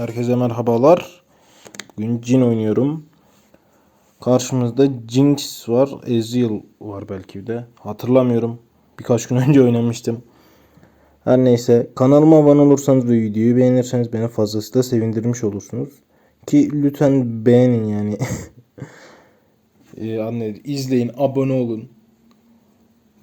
Herkese merhabalar. Bugün Jin oynuyorum. Karşımızda Jinx var. Ezreal var belki de. Hatırlamıyorum. Birkaç gün önce oynamıştım. Her neyse. Kanalıma abone olursanız ve videoyu beğenirseniz beni fazlasıyla sevindirmiş olursunuz. Ki lütfen beğenin yani. ee, anne, izleyin, abone olun.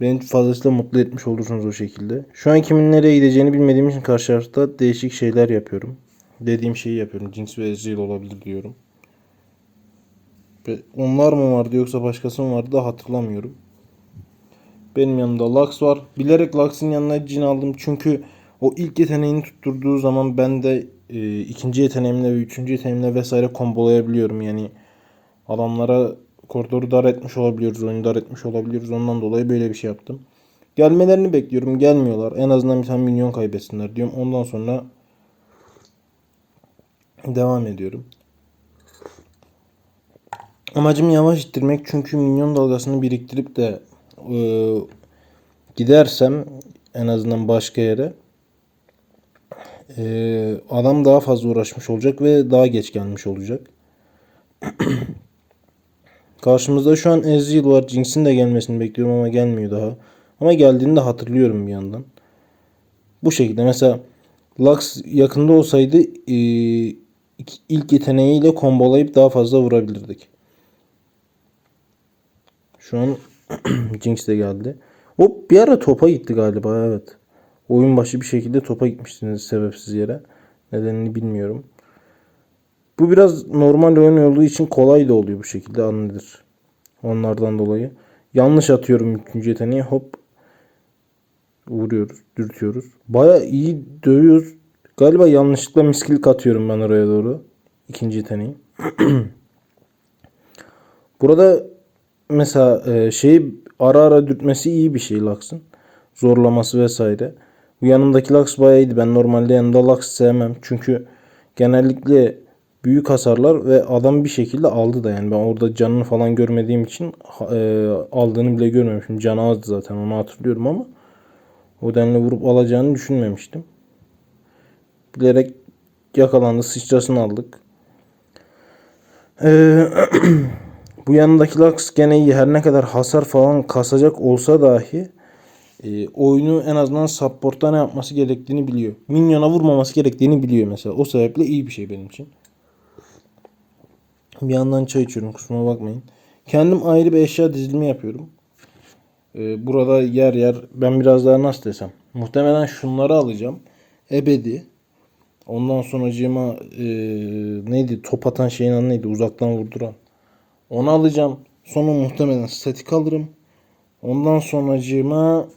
Beni fazlasıyla mutlu etmiş olursunuz o şekilde. Şu an kimin nereye gideceğini bilmediğim için karşı değişik şeyler yapıyorum. Dediğim şeyi yapıyorum. Jinx ve Ezreal olabilir diyorum. Ve onlar mı vardı yoksa başkası mı vardı da hatırlamıyorum. Benim yanımda Lux var. Bilerek Lux'ın yanına Jin aldım çünkü o ilk yeteneğini tutturduğu zaman ben de e, ikinci yeteneğimle ve üçüncü yeteneğimle vesaire kombolayabiliyorum. Yani adamlara koridoru dar etmiş olabiliyoruz, oyunu dar etmiş olabiliyoruz. Ondan dolayı böyle bir şey yaptım. Gelmelerini bekliyorum. Gelmiyorlar. En azından bir tane milyon kaybetsinler diyorum. Ondan sonra devam ediyorum. Amacım yavaş ittirmek çünkü minyon dalgasını biriktirip de e, gidersem en azından başka yere e, adam daha fazla uğraşmış olacak ve daha geç gelmiş olacak. Karşımızda şu an Ezreal var. Jinx'in de gelmesini bekliyorum ama gelmiyor daha. Ama geldiğini de hatırlıyorum bir yandan. Bu şekilde mesela Lux yakında olsaydı e, ilk- yeteneğiyle kombolayıp daha fazla vurabilirdik. Şu an Jinx de geldi. Hop bir ara topa gitti galiba evet. Oyun başı bir şekilde topa gitmiştiniz sebepsiz yere. Nedenini bilmiyorum. Bu biraz normal oyun olduğu için kolay da oluyor bu şekilde anlıdır. Onlardan dolayı. Yanlış atıyorum üçüncü yeteneği hop vuruyoruz, dürtüyoruz. Baya iyi dövüyoruz. Galiba yanlışlıkla miskilik atıyorum ben oraya doğru. İkinci yeteneği. Burada mesela e, şeyi ara ara dürtmesi iyi bir şey Lux'ın. Zorlaması vesaire. Bu yanımdaki Lux bayağı iyiydi. Ben normalde yanımda Lux sevmem. Çünkü genellikle büyük hasarlar ve adam bir şekilde aldı da yani ben orada canını falan görmediğim için e, aldığını bile görmemişim. Canı azdı zaten onu hatırlıyorum ama o denli vurup alacağını düşünmemiştim. Bilerek yakalandı. Sıçrasını aldık. Ee, bu yanındaki Lux gene iyi. Her ne kadar hasar falan kasacak olsa dahi e, oyunu en azından support'ta ne yapması gerektiğini biliyor. Minyona vurmaması gerektiğini biliyor mesela. O sebeple iyi bir şey benim için. Bir yandan çay içiyorum kusura bakmayın. Kendim ayrı bir eşya dizilimi yapıyorum. Ee, burada yer yer ben biraz daha nasıl desem. Muhtemelen şunları alacağım. Ebedi. Ondan sonracığıma e, neydi top atan şeyin adı neydi uzaktan vurduran. Onu alacağım. Sonra muhtemelen statik alırım. Ondan sonracığıma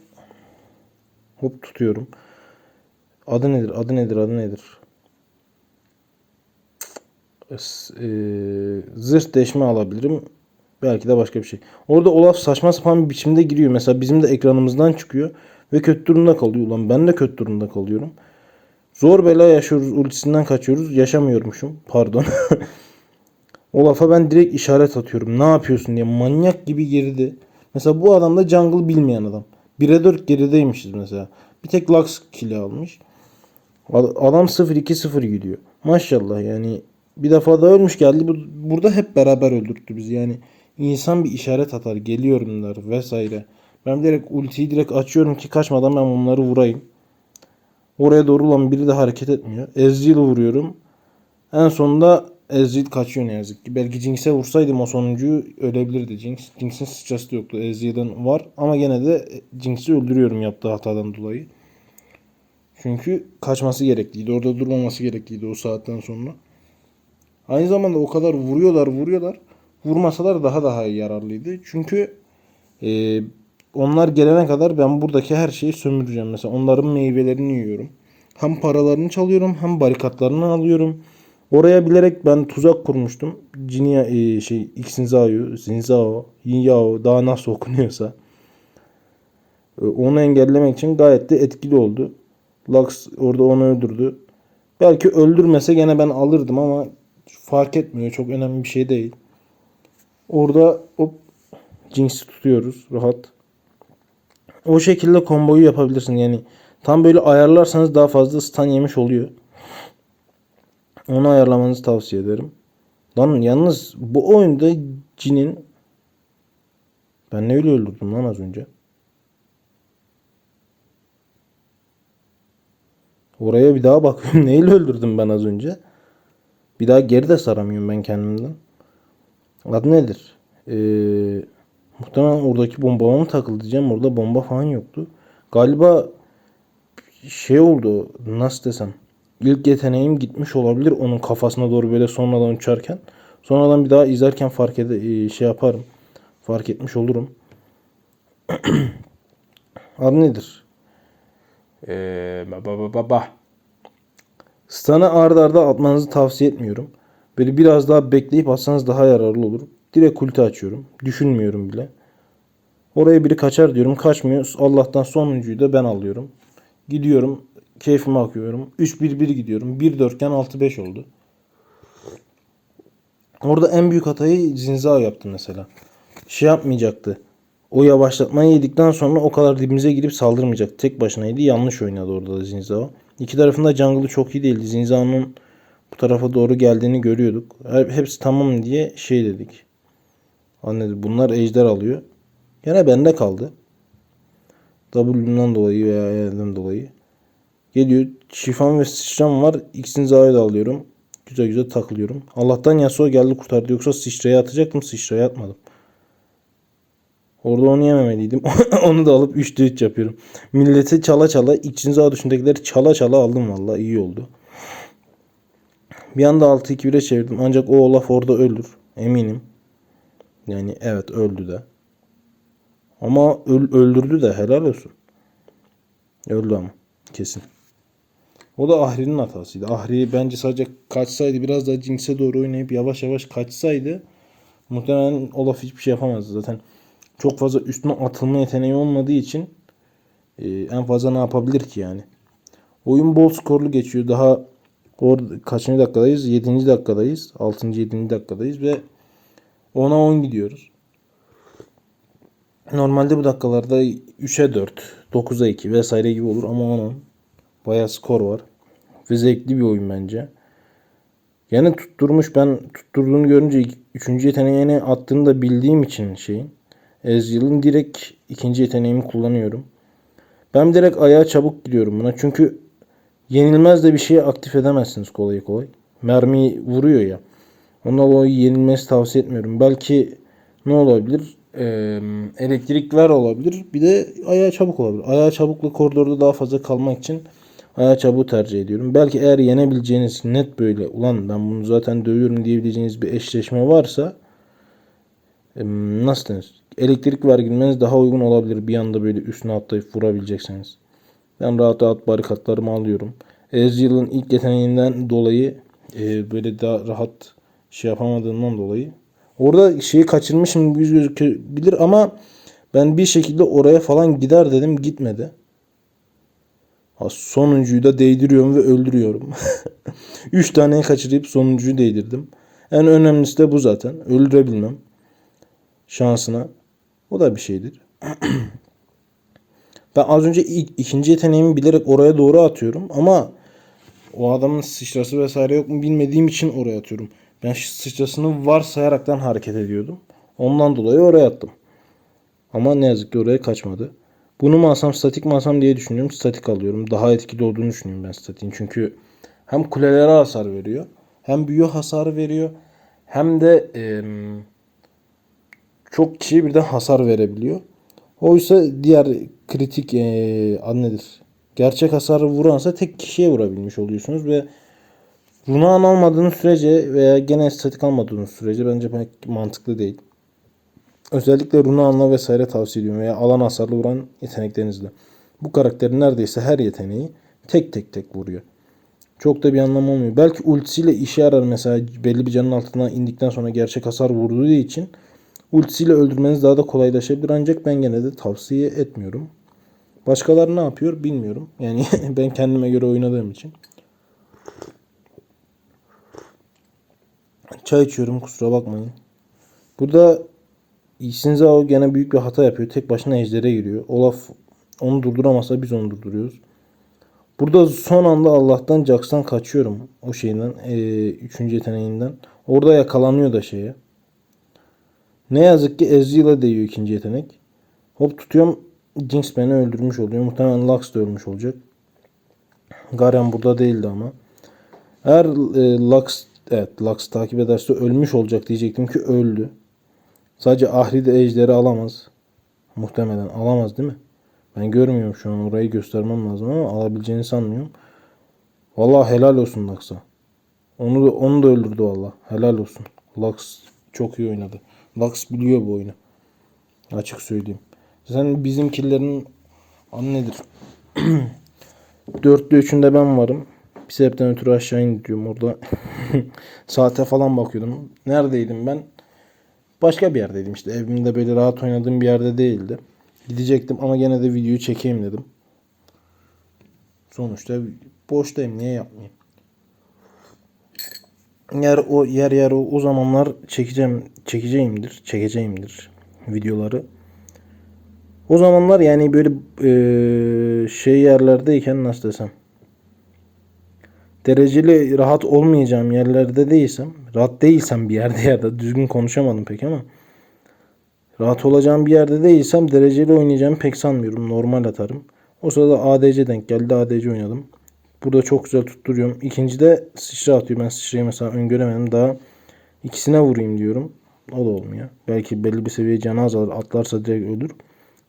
hop tutuyorum. Adı nedir? Adı nedir? Adı nedir? E, zırh deşme alabilirim. Belki de başka bir şey. Orada Olaf saçma sapan bir biçimde giriyor. Mesela bizim de ekranımızdan çıkıyor. Ve kötü durumda kalıyor. Ulan ben de kötü durumda kalıyorum. Zor bela yaşıyoruz. Ultisinden kaçıyoruz. Yaşamıyormuşum. Pardon. Olaf'a ben direkt işaret atıyorum. Ne yapıyorsun diye. Manyak gibi geride. Mesela bu adam da jungle bilmeyen adam. 1'e 4 gerideymişiz mesela. Bir tek Lux kill'i almış. Ad- Adam 0-2-0 gidiyor. Maşallah yani bir defa da ölmüş geldi. Bu- Burada hep beraber öldürttü bizi. Yani insan bir işaret atar. Geliyorum der vesaire. Ben direkt ultiyi direkt açıyorum ki kaçmadan ben onları vurayım. Oraya doğru olan biri de hareket etmiyor. Ezreal'ı vuruyorum. En sonunda Ezreal kaçıyor ne yazık ki. Belki Jinx'e vursaydım o sonuncuyu ölebilirdi Jinx. Jinx'in sıçrası yoktu. Ezreal'ın var. Ama gene de Jinx'i öldürüyorum yaptığı hatadan dolayı. Çünkü kaçması gerekliydi. Orada durmaması gerekliydi o saatten sonra. Aynı zamanda o kadar vuruyorlar vuruyorlar. vurmasalar daha daha yararlıydı. Çünkü e, onlar gelene kadar ben buradaki her şeyi sömüreceğim. Mesela onların meyvelerini yiyorum. Hem paralarını çalıyorum hem barikatlarını alıyorum. Oraya bilerek ben tuzak kurmuştum. Cinia e, şey Xinzao, Zinzao, Yinyao daha nasıl okunuyorsa. E, Onu engellemek için gayet de etkili oldu. Lux orada onu öldürdü. Belki öldürmese gene ben alırdım ama fark etmiyor. Çok önemli bir şey değil. Orada hop Jinx'i tutuyoruz rahat. O şekilde komboyu yapabilirsin. Yani tam böyle ayarlarsanız daha fazla stun yemiş oluyor. Onu ayarlamanızı tavsiye ederim. Lan yalnız bu oyunda Jin'in ben ne öyle öldürdüm lan az önce. Oraya bir daha bakıyorum. Neyle öldürdüm ben az önce? Bir daha geri de saramıyorum ben kendimden. Adı nedir? Ee, muhtemelen oradaki bombama mı takıldı diyeceğim. Orada bomba falan yoktu. Galiba şey oldu. Nasıl desem. İlk yeteneğim gitmiş olabilir onun kafasına doğru böyle sonradan uçarken. Sonradan bir daha izlerken fark ede e, şey yaparım. Fark etmiş olurum. Adı nedir? Ee, ba ba ba ba. Stun'ı arda arda atmanızı tavsiye etmiyorum. Böyle biraz daha bekleyip atsanız daha yararlı olur. Direkt ulti açıyorum. Düşünmüyorum bile. Oraya biri kaçar diyorum. Kaçmıyor. Allah'tan sonuncuyu da ben alıyorum. Gidiyorum. Keyfime akıyorum. 3-1-1 gidiyorum. 1 iken 6-5 oldu. Orada en büyük hatayı Zinzao yaptı mesela. Şey yapmayacaktı. O yavaşlatmayı yedikten sonra o kadar dibimize girip saldırmayacak. Tek başınaydı. Yanlış oynadı orada da Zinzao. İki tarafında jungle'ı çok iyi değildi. Zinzao'nun bu tarafa doğru geldiğini görüyorduk. Hepsi tamam diye şey dedik. Anladım. Bunlar ejder alıyor. Gene bende kaldı. W'den dolayı veya yerden dolayı. Geliyor. Şifam ve sıçram var. İkisini zahide alıyorum. Güzel güzel takılıyorum. Allah'tan Yasuo geldi kurtardı. Yoksa sıçraya atacaktım. Sıçraya atmadım. Orada onu yememeliydim. onu da alıp 3'te 3 yapıyorum. Milleti çala çala, içinize dışındakileri çala çala aldım valla. iyi oldu. Bir anda 6-2-1'e çevirdim. Ancak o Olaf orada ölür. Eminim. Yani evet öldü de. Ama öl- öldürdü de helal olsun. Öldü ama. Kesin. O da Ahri'nin hatasıydı. Ahri bence sadece kaçsaydı biraz daha Jinx'e doğru oynayıp yavaş yavaş kaçsaydı muhtemelen Olaf hiçbir şey yapamazdı. Zaten çok fazla üstüne atılma yeteneği olmadığı için e, en fazla ne yapabilir ki yani. Oyun bol skorlu geçiyor. Daha or kaçıncı dakikadayız? 7. dakikadayız. 6. 7. dakikadayız ve 10'a 10 gidiyoruz. Normalde bu dakikalarda 3'e 4, 9'a 2 vesaire gibi olur ama 10 Bayağı skor var. Ve zevkli bir oyun bence. Yani tutturmuş ben tutturduğunu görünce 3. yeteneğini attığını da bildiğim için şeyin. Ezreal'ın direkt ikinci yeteneğimi kullanıyorum. Ben direkt ayağa çabuk gidiyorum buna. Çünkü yenilmez de bir şeyi aktif edemezsiniz kolay kolay. Mermi vuruyor ya. Ondan dolayı yenilmesi tavsiye etmiyorum. Belki ne olabilir? Ee, elektrik ver olabilir. Bir de ayağa çabuk olabilir. Ayağa çabukla koridorda daha fazla kalmak için ayağa çabuğu tercih ediyorum. Belki eğer yenebileceğiniz net böyle ulan ben bunu zaten dövüyorum diyebileceğiniz bir eşleşme varsa ee, nasıl denir? Elektrik vergilmeniz daha uygun olabilir. Bir anda böyle üstüne atlayıp vurabilecekseniz. Ben rahat rahat barikatlarımı alıyorum. Ezreal'ın ilk yeteneğinden dolayı e, böyle daha rahat şey yapamadığımdan dolayı. Orada şeyi kaçırmışım yüz gözükebilir ama ben bir şekilde oraya falan gider dedim gitmedi. Ha, sonuncuyu da değdiriyorum ve öldürüyorum. 3 tane kaçırıp sonuncuyu değdirdim. En önemlisi de bu zaten. Öldürebilmem. Şansına. O da bir şeydir. ben az önce ilk, ikinci yeteneğimi bilerek oraya doğru atıyorum ama o adamın sıçrası vesaire yok mu bilmediğim için oraya atıyorum. Ben sıçrasını varsayaraktan hareket ediyordum. Ondan dolayı oraya attım. Ama ne yazık ki oraya kaçmadı. Bunu mu alsam statik mi alsam diye düşünüyorum. Statik alıyorum. Daha etkili olduğunu düşünüyorum ben statiğin. Çünkü hem kulelere hasar veriyor. Hem büyü hasarı veriyor. Hem de eee çok kişiye birden hasar verebiliyor. Oysa diğer kritik ee, adı nedir? Gerçek hasarı vuransa tek kişiye vurabilmiş oluyorsunuz ve Runağın almadığınız sürece veya gene estetik almadığınız sürece bence pek mantıklı değil. Özellikle Runağan'la vesaire tavsiye ediyorum veya alan hasarlı vuran yeteneklerinizle. Bu karakterin neredeyse her yeteneği tek tek tek vuruyor. Çok da bir anlam olmuyor. Belki ultisiyle işe yarar mesela belli bir canın altına indikten sonra gerçek hasar vurduğu için ultisiyle öldürmeniz daha da kolaylaşabilir ancak ben gene de tavsiye etmiyorum. Başkaları ne yapıyor bilmiyorum. Yani ben kendime göre oynadığım için. Çay içiyorum kusura bakmayın. Burada Shinzao gene büyük bir hata yapıyor. Tek başına ejdere giriyor. Olaf onu durduramasa biz onu durduruyoruz. Burada son anda Allah'tan Jax'tan kaçıyorum. O şeyden. E, üçüncü yeteneğinden. Orada yakalanıyor da şeye. Ne yazık ki Ezreal'a değiyor ikinci yetenek. Hop tutuyorum. Jinx beni öldürmüş oluyor. Muhtemelen Lux da ölmüş olacak. Garen burada değildi ama. Eğer e, Lux evet Lux takip ederse ölmüş olacak diyecektim ki öldü. Sadece Ahri de ejderi alamaz. Muhtemelen alamaz değil mi? Ben görmüyorum şu an orayı göstermem lazım ama alabileceğini sanmıyorum. Vallahi helal olsun Lux'a. Onu da, onu da öldürdü valla. Helal olsun. Lux çok iyi oynadı. Lux biliyor bu oyunu. Açık söyleyeyim. Sen bizimkilerin adı nedir? Dörtlü üçünde ben varım. Bir sebepten ötürü aşağı indiriyorum orada. Saate falan bakıyordum. Neredeydim ben? Başka bir yerdeydim işte. Evimde böyle rahat oynadığım bir yerde değildi. Gidecektim ama gene de videoyu çekeyim dedim. Sonuçta boştayım. Niye yapmayayım? Yer o yer yer o, o zamanlar çekeceğim çekeceğimdir. Çekeceğimdir videoları. O zamanlar yani böyle eee, şey yerlerdeyken nasıl desem dereceli rahat olmayacağım yerlerde değilsem rahat değilsem bir yerde ya da düzgün konuşamadım pek ama rahat olacağım bir yerde değilsem dereceli oynayacağımı pek sanmıyorum. Normal atarım. O sırada ADC denk geldi. ADC oynadım. Burada çok güzel tutturuyorum. İkincide sıçra atıyor. Ben sıçrayı mesela öngöremedim. Daha ikisine vurayım diyorum. O da olmuyor. Belki belli bir seviye canı azalır. Atlarsa direkt ölür.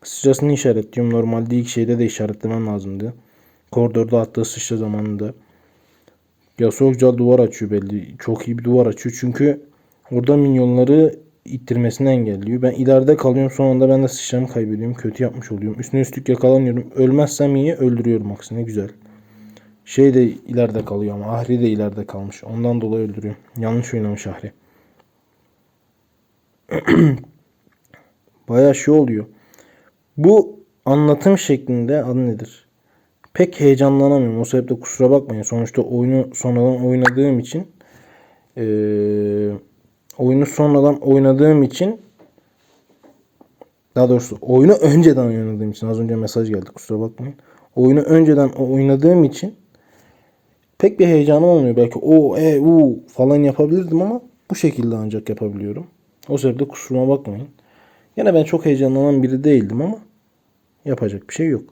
Sıçrasını işaretliyorum. Normalde ilk şeyde de işaretlemem lazımdı. Koridorda attığı sıçra zamanında. Yasuo güzel duvar açıyor belli. Çok iyi bir duvar açıyor. Çünkü orada minyonları ittirmesini engelliyor. Ben ileride kalıyorum. Son anda ben de sıçramı kaybediyorum. Kötü yapmış oluyorum. Üstüne üstlük yakalanıyorum. Ölmezsem iyi öldürüyorum aksine. Güzel. Şey de ileride kalıyor ama Ahri de ileride kalmış. Ondan dolayı öldürüyor. Yanlış oynamış Ahri. Bayağı şey oluyor. Bu anlatım şeklinde adı nedir? Pek heyecanlanamıyorum. O sebeple kusura bakmayın. Sonuçta oyunu sonradan oynadığım için eee oyunu sonradan oynadığım için daha doğrusu oyunu önceden oynadığım için az önce mesaj geldi kusura bakmayın. Oyunu önceden oynadığım için pek bir heyecanım olmuyor. Belki o e u falan yapabilirdim ama bu şekilde ancak yapabiliyorum. O sebeple kusuruma bakmayın. Yine ben çok heyecanlanan biri değildim ama yapacak bir şey yok.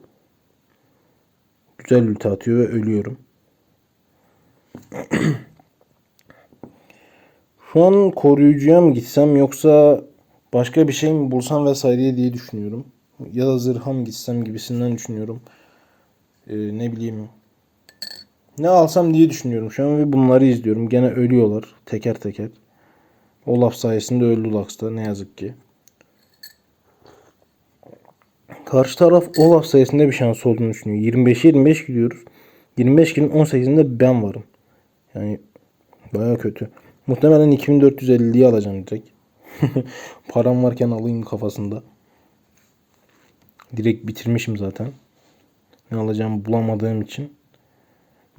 Güzel ulti atıyor ve ölüyorum. Şu an koruyucuya mı gitsem yoksa başka bir şey mi bulsam vesaire diye düşünüyorum. Ya da zırha mı gitsem gibisinden düşünüyorum. Ee, ne bileyim. Ne alsam diye düşünüyorum şu an ve bunları izliyorum. Gene ölüyorlar teker teker. Olaf sayesinde öldü Lux'ta ne yazık ki. Karşı taraf Olaf sayesinde bir şans olduğunu düşünüyor. 25'e 25 gidiyoruz. 25 kilin 18'inde ben varım. Yani baya kötü. Muhtemelen 2450'yi alacağım direkt. Param varken alayım kafasında. Direkt bitirmişim zaten. Ne alacağımı bulamadığım için.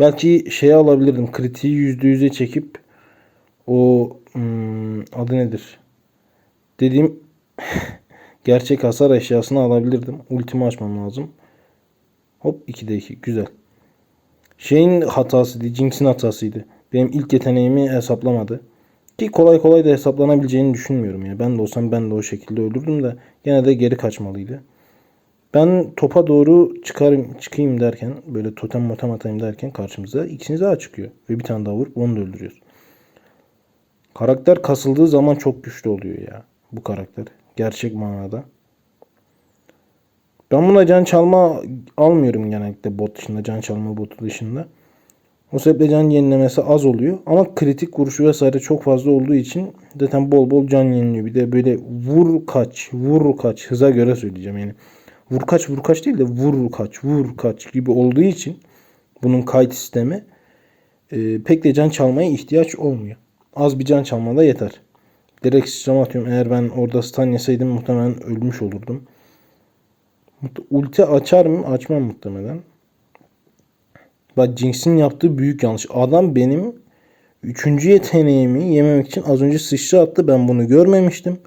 Belki şey alabilirdim. Kritiği %100'e çekip o hmm, adı nedir? Dediğim gerçek hasar eşyasını alabilirdim. Ultimi açmam lazım. Hop 2'de 2. Güzel. Şeyin hatasıydı. Jinx'in hatasıydı. Benim ilk yeteneğimi hesaplamadı. Ki kolay kolay da hesaplanabileceğini düşünmüyorum ya. Ben de olsam ben de o şekilde ölürdüm de gene de geri kaçmalıydı. Ben topa doğru çıkarım, çıkayım derken böyle totem motem atayım derken karşımıza ikisini daha çıkıyor. Ve bir tane daha vurup onu da öldürüyoruz. Karakter kasıldığı zaman çok güçlü oluyor ya. Bu karakter. Gerçek manada. Ben buna can çalma almıyorum genellikle bot dışında. Can çalma botu dışında. O sebeple can yenilemesi az oluyor. Ama kritik vuruşu vesaire çok fazla olduğu için zaten bol bol can yeniliyor. Bir de böyle vur kaç, vur kaç hıza göre söyleyeceğim yani. Vur kaç vur kaç değil de vur kaç vur kaç gibi olduğu için bunun kayıt sistemi e, pek de can çalmaya ihtiyaç olmuyor. Az bir can çalmada yeter. Direkt sıçrama atıyorum. Eğer ben orada stun yeseydim muhtemelen ölmüş olurdum. Ulti açar mı? Açmam muhtemelen. Bak Jinx'in yaptığı büyük yanlış. Adam benim üçüncü yeteneğimi yememek için az önce sıçra attı. Ben bunu görmemiştim.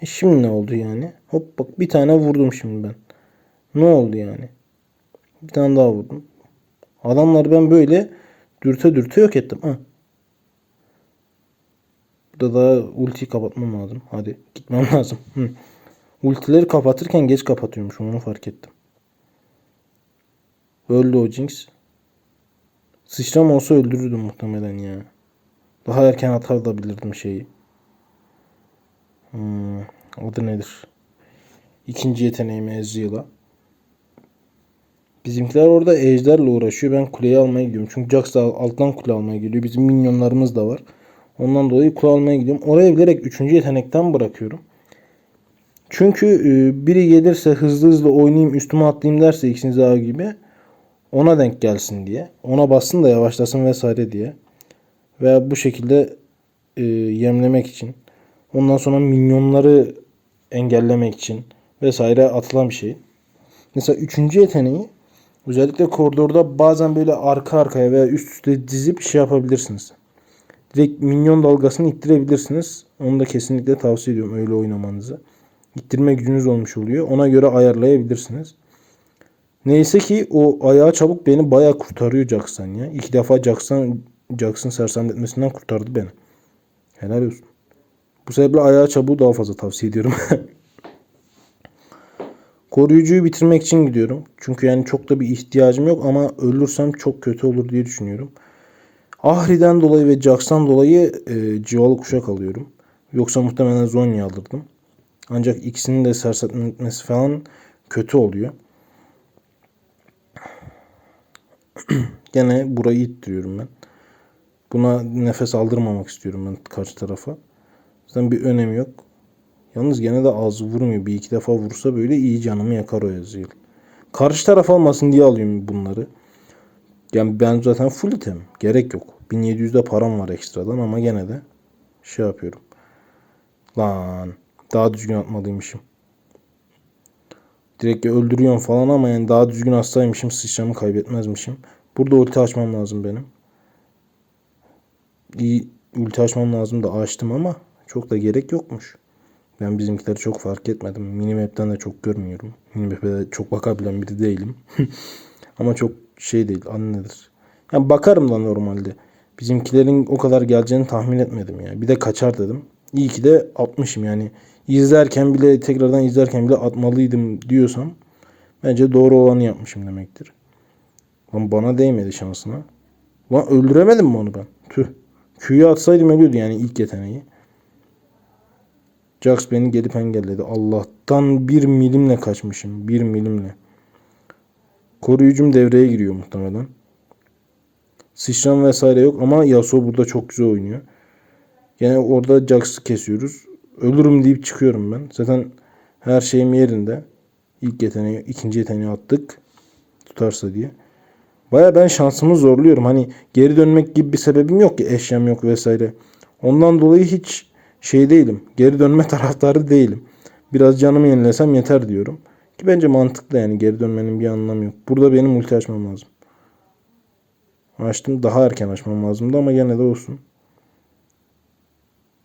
E şimdi ne oldu yani? Hop bak bir tane vurdum şimdi ben. Ne oldu yani? Bir tane daha vurdum. Adamları ben böyle dürte dürte yok ettim. Ha. Burada da ultiyi kapatmam lazım. Hadi gitmem lazım. Hı. Ultileri kapatırken geç kapatıyormuş. Onu fark ettim. Öldü o Jinx. Sıçram olsa öldürürdüm muhtemelen ya. Daha erken atar da bilirdim şeyi. Hmm, adı nedir? İkinci yeteneğim Ezreal'a. Bizimkiler orada ejderle uğraşıyor. Ben kuleyi almaya gidiyorum. Çünkü Jax da alttan kule almaya geliyor. Bizim minyonlarımız da var. Ondan dolayı kule almaya gidiyorum. Oraya bilerek üçüncü yetenekten bırakıyorum. Çünkü e, biri gelirse hızlı hızlı oynayayım üstüme atlayayım derse ikiniz daha gibi ona denk gelsin diye. Ona bassın da yavaşlasın vesaire diye. Veya bu şekilde e, yemlemek için. Ondan sonra minyonları engellemek için vesaire atılan bir şey. Mesela üçüncü yeteneği özellikle koridorda bazen böyle arka arkaya veya üst üste dizip şey yapabilirsiniz. Direkt minyon dalgasını ittirebilirsiniz. Onu da kesinlikle tavsiye ediyorum öyle oynamanızı. İttirme gücünüz olmuş oluyor. Ona göre ayarlayabilirsiniz. Neyse ki o ayağı çabuk beni bayağı kurtarıyor Jackson ya. İki defa Jackson, Jackson sersemletmesinden kurtardı beni. Helal olsun. Bu sebeple ayağı çabuğu daha fazla tavsiye ediyorum. Koruyucuyu bitirmek için gidiyorum. Çünkü yani çok da bir ihtiyacım yok ama ölürsem çok kötü olur diye düşünüyorum. Ahri'den dolayı ve Jax'tan dolayı e, civalı kuşak alıyorum. Yoksa muhtemelen Zonya alırdım. Ancak ikisinin de sersemletmesi falan kötü oluyor. Gene burayı ittiriyorum ben. Buna nefes aldırmamak istiyorum ben karşı tarafa. Zaten bir önemi yok. Yalnız gene de az vurmuyor. Bir iki defa vursa böyle iyi canımı yakar o Ezreal. Karşı taraf almasın diye alıyorum bunları. Yani ben zaten full item. Gerek yok. 1700'de param var ekstradan ama gene de şey yapıyorum. Lan daha düzgün atmalıymışım. Direkt öldürüyorum falan ama yani daha düzgün atsaymışım sıçramı kaybetmezmişim. Burada ulti açmam lazım benim. İyi ulti açmam lazım da açtım ama çok da gerek yokmuş. Ben bizimkileri çok fark etmedim. Minimap'ten de çok görmüyorum. Minimap'e de çok bakabilen biri değilim. ama çok şey değil. Adı nedir? Yani bakarım da normalde. Bizimkilerin o kadar geleceğini tahmin etmedim ya. Bir de kaçar dedim. İyi ki de atmışım yani. İzlerken bile tekrardan izlerken bile atmalıydım diyorsam bence doğru olanı yapmışım demektir. Lan bana değmedi şansına. Lan öldüremedim mi onu ben? Tüh. Q'yu atsaydım ölüyordu yani ilk yeteneği. Jax beni gelip engelledi. Allah'tan bir milimle kaçmışım. Bir milimle. Koruyucum devreye giriyor muhtemelen. Sıçran vesaire yok ama Yasuo burada çok güzel oynuyor. Yine orada Jax'ı kesiyoruz. Ölürüm deyip çıkıyorum ben. Zaten her şeyim yerinde. İlk yeteneği, ikinci yeteneği attık. Tutarsa diye. Baya ben şansımı zorluyorum. Hani geri dönmek gibi bir sebebim yok ki. Eşyam yok vesaire. Ondan dolayı hiç şey değilim. Geri dönme taraftarı değilim. Biraz canımı yenilesem yeter diyorum. Ki bence mantıklı yani geri dönmenin bir anlamı yok. Burada benim ulti açmam lazım. Açtım. Daha erken açmam lazımdı ama gene de olsun.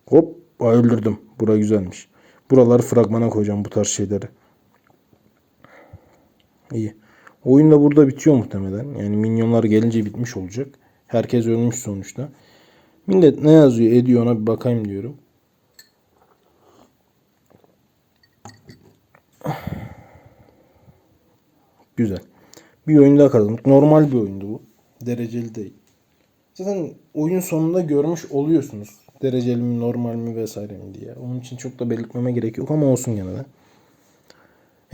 Hop öldürdüm. Bura güzelmiş. Buraları fragmana koyacağım bu tarz şeyleri. İyi. Oyun da burada bitiyor muhtemelen. Yani minyonlar gelince bitmiş olacak. Herkes ölmüş sonuçta. Millet ne yazıyor ediyor ona bir bakayım diyorum. Güzel. Bir oyun daha kazandık. Normal bir oyundu bu. Dereceli değil. Zaten oyun sonunda görmüş oluyorsunuz. Dereceli mi, normal mi vesaire mi diye. Onun için çok da belirtmeme gerek yok ama olsun gene de.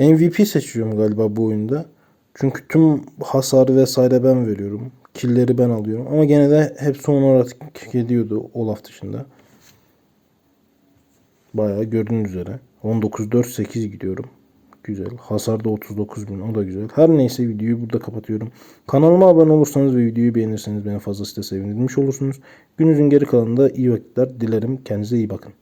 MVP seçiyorum galiba bu oyunda. Çünkü tüm hasarı vesaire ben veriyorum. Killleri ben alıyorum. Ama gene de hep son olarak ediyordu Olaf dışında. Bayağı gördüğünüz üzere. 19-4-8 gidiyorum. Güzel. Hasar da 39 bin. O da güzel. Her neyse videoyu burada kapatıyorum. Kanalıma abone olursanız ve videoyu beğenirseniz beni fazlasıyla sevindirmiş olursunuz. Gününüzün geri kalanında iyi vakitler dilerim. Kendinize iyi bakın.